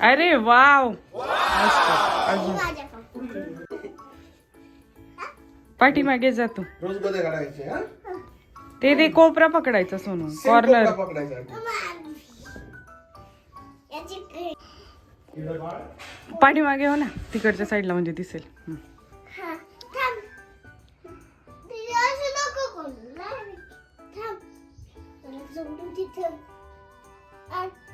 अरे वाव. पाठीमागे जातो हा? ते ते कोपरा पकडायचा सोनू. कॉर्नर पाठीमागे हो ना. तिकडच्या साईडला म्हणजे दिसेल. थांब.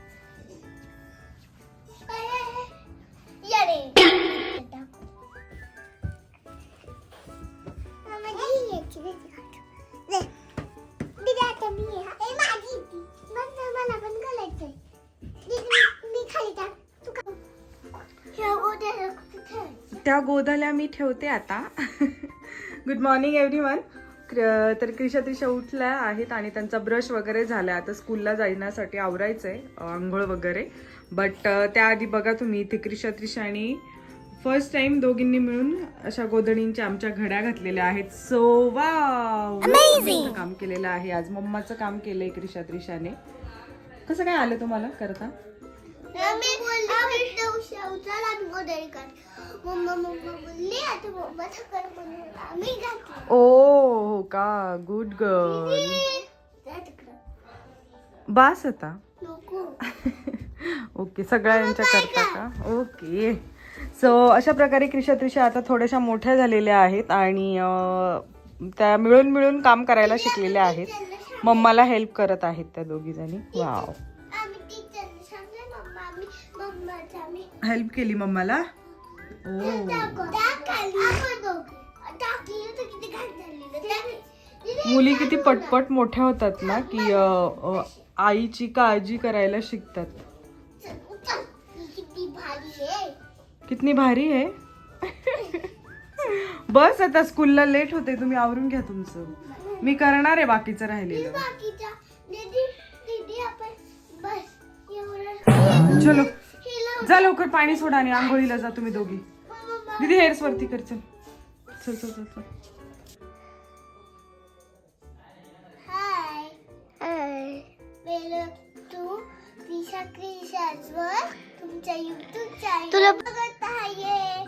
त्या गोदाल्या मी ठेवते आता. गुड मॉर्निंग एव्हरी वन तर क्रिशा त्रिशा उठल्या आहेत आणि त्यांचा ब्रश वगैरे झाला आता स्कूलला जाण्यासाठी आवरायचंय अं, आंघोळ वगैरे. बट त्याआधी बघा तुम्ही इथे क्रिशा त्रिशाने फर्स्ट टाइम दोघींनी मिळून अशा गोधडींच्या आमच्या घड्या घातलेल्या आहेत. सो वा काम केलेलं आहे. आज मम्माचं काम केलंय क्रिशा त्रिशाने. कसं काय आलं तुम्हाला करता ओ का? गुड गर्ल बास आता. ओके सगळ्यांच्या करता का? ओके सो अशा प्रकारे क्रिशा त्रिशा आता थोड्याशा मोठ्या झालेल्या आहेत आणि त्या मिळून मिळून काम करायला शिकलेल्या आहेत. मम्माला हेल्प करत आहेत त्या दोघी जणी वाव हेल्प केली मम्माला? ओ त्या- मुली किती पटपट मोठ्या होतात ना की आईची काळजी करायला शिकतात. चल, उचल. किती भारी आहे. कितनी भारी आहे? बस आता स्कूलला लेट होते तुम्ही आवरून घ्या तुमचं. मी करणार आहे बाकीचं राहिलेलं. चलो. जा लवकर पाणी सोडा आणि आंघोळीला जा तुम्ही दोघी. दीदी हेअर्स वरती कर चल. चल चल चल तुला बघत आहे.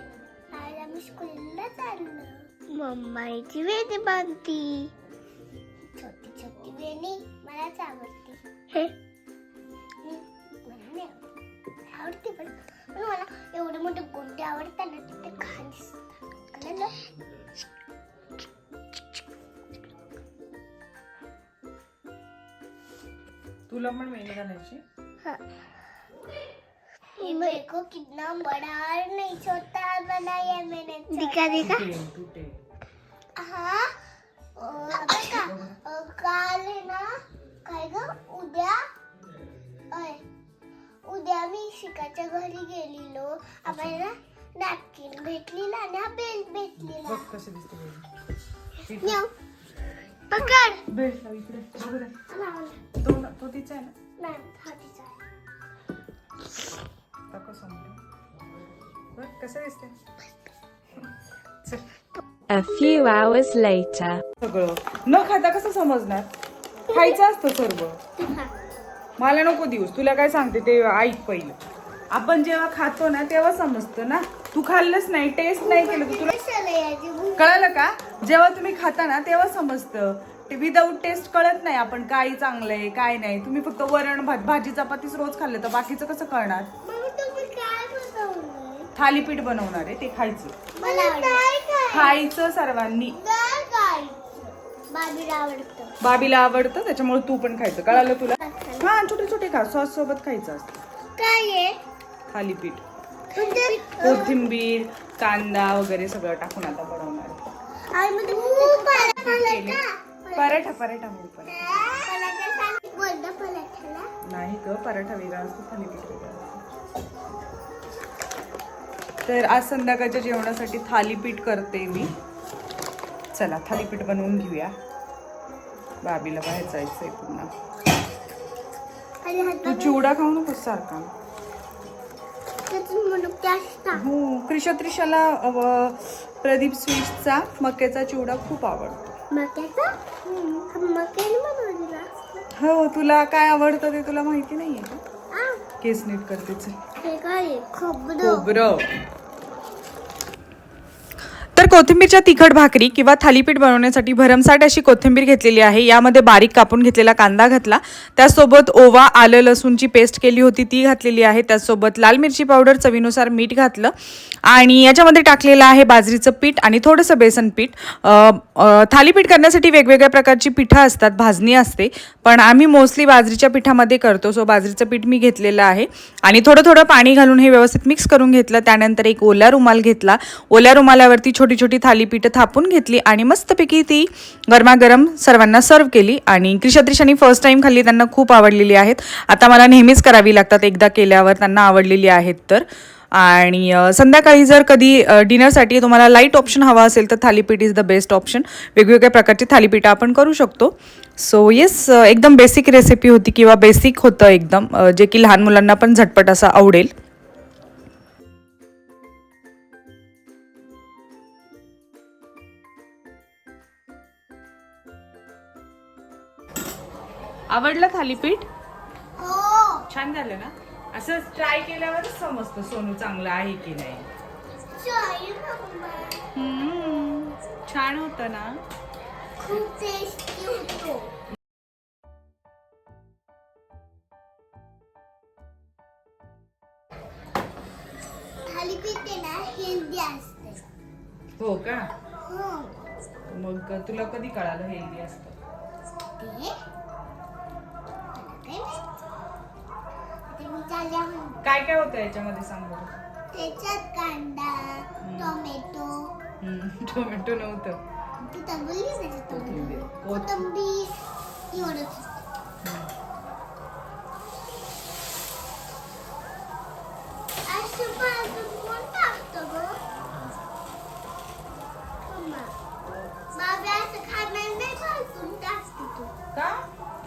आज आम्ही स्कूलला चाललो. मम्माईची वेणी बांधती. छोटी छोटी वेणी मलाच आवडते. आवडते पण पण मला एवढे मोठे गोंडे आवडतात ना ते घाण दिसतात कळलं तुला पण मेहंदी घालायची? ये कितना बड़ा और नहीं छोटा बनाया मैंने दिखा दिखा. तुटे, तुटे. हा अं, बघा, अं, काल आहे ना काय ग उद्या अय, उद्या मी शिकाच्या घरी गेलेलो. आम्हाला नॅपकिन भेटलेला आणि हा बेल्ट भेटलेला. बघ कसं दिसते बेल. पकड. बेल्ट लाव इकडे. बघू दे. नाही, तो तिचा आहे ना? हा तिचा आहे. दाखव समोर. बघ कसं दिसते चल. A few hours later. सगळं. न खाता कसं समजणार? खायचं असतं सर्व. मला नको दिवस तुला काय सांगते ते ऐक पहिलं आपण जेव्हा खातो ना तेव्हा समजतं ना तू खाल्लंच नाही टेस्ट नाही केलं तर तुला? कळलं का जेव्हा तुम्ही खाता ना तेव्हा समजतं विदाऊट टेस्ट कळत नाही आपण काय चांगलंय काय नाही तुम्ही फक्त वरण भात भाजी चपातीच रोज खाल्लं तर बाकीचं कसं कळणार? थालीपीठ बनवणार आहे ते खायचं खायचं सर्वांनी? बाबीला आवडतं. त्याच्यामुळे तू पण खायचं. कळालं तुला? हा छोटे छोटे खा. सॉस सोबत खायचं असतं. काय थालीपीठ. कोथिंबीर कांदा वगैरे सगळं टाकून आता बनवणार. पराठा पराठा नाही ग पराठा वेगळा असतो थालीपीठ वेगळा तर आज संध्याकाळच्या जेवणासाठी थालीपीठ करते मी. चला थालीपीठ बनवून घेऊया. बाबीला बाहेर जायचंय पुन्हा. आणि हा तू चिवडा खाऊ नकोस सारखा. हो क्रिशा त्रिशाला प्रदीप स्वीट्सचा मक्याचा चिवडा खूप आवडतो. हो तुला काय आवडतं ते तुला माहिती नाहीये केस नीट करते खोबरं. तर कोथिंबीरच्या तिखट भाकरी किंवा थालीपीठ बनवण्यासाठी भरमसाठ अशी कोथिंबीर घेतलेली आहे. यामध्ये बारीक कापून घेतलेला कांदा घातला. त्यासोबत ओवा आलं लसूणची पेस्ट केली होती ती घातलेली आहे. त्यासोबत लाल मिरची पावडर चवीनुसार मीठ घातलं. आणि याच्यामध्ये टाकलेलं आहे बाजरीचं पीठ आणि थोडंसं बेसन पीठ. थालीपीठ करण्यासाठी वेगवेगळ्या प्रकारची पिठं असतात भाजणी असते पण आम्ही मोस्टली बाजरीच्या पिठामध्ये करतो. सो बाजरीचं पीठ मी घेतलेलं आहे. आणि थोडं थोडं पाणी घालून हे व्यवस्थित मिक्स करून घेतलं. त्यानंतर एक ओला रुमाल घेतला. ओल्या रुमालावरती छोटी छोटी थालीपीठं थापून घेतली आणि मस्तपैकी ती गरमागरम सर्वांना सर्व केली. आणि क्रिशात्रिशांनी फर्स्ट टाईम खाल्ली त्यांना खूप आवडलेली आहेत. आता मला नेहमीच करावी लागतात. एकदा केल्यावर त्यांना आवडलेली आहेत तर. आणि संध्याकाळी जर कधी डिनरसाठी तुम्हाला लाइट ऑप्शन हवा असेल तर thalipeeth is the best option वेगवेगळ्या प्रकारची थालीपीठं आपण करू शकतो. सो येस एकदम बेसिक रेसिपी होती किंवा बेसिक होतं एकदम जे की लहान मुलांना पण झटपट असं आवडेल. आवडलं थालीपीठ हो. छान झालं ना? असं ट्राय केल्यावरच समजतं सोनू चांगलं आहे की नाही. छान होतं ना? खूप टेस्टी होतो. हो का? हो. मग तुला कधी कळालं हेल्दी असतं? काय. काय होतं याच्यामध्ये सांग बरं. त्याच्यात कांदा टोमॅटो. टोमॅटो नव्हतं. तू तर बोललीस ना कोथिंबीर. टोमॅटो कोथिंबीर. एवढंच. असं भाजून कोण टाकतं गं? मम्मा, बाबा असं खाणार नाही भाजून टाकते तू. का?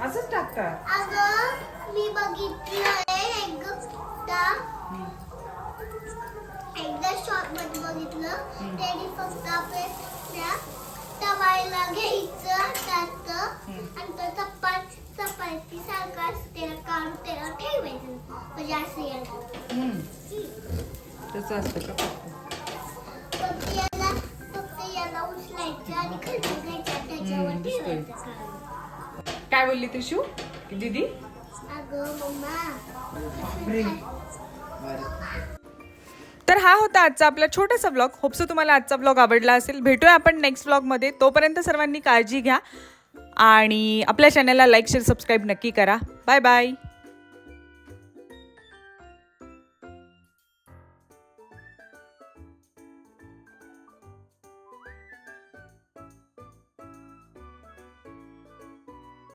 असंच टाकतात? अगं, मी बघितलंय एकदा एकदा शॉपमध्ये बघितलं त्यांनी फक्त आपल्या तवायला घ्यायचं त्यात आणि तो चपात चपाती सारखं त्याला काढून त्याला ठेवायचं. म्हणजे असं यायला. हम्म, तसं असतं का? फक्त? फक्त याला फक्त याला उचलायचं आणि घ्यायचं त्याच्यावर. ठेवायचं. काय बोलली त्रिशू? दीदी? अगं मम्मा. तर हा होता आजचा आपला छोटासा ब्लॉग होपसो तुम्हाला आजचा ब्लॉग आवडला असेल. भेटूया आपण नेक्स्ट ब्लॉगमध्ये तोपर्यंत सर्वांनी काळजी घ्या आणि आपल्या चॅनलला लाईक शेअर सबस्क्राईब नक्की करा. Bye bye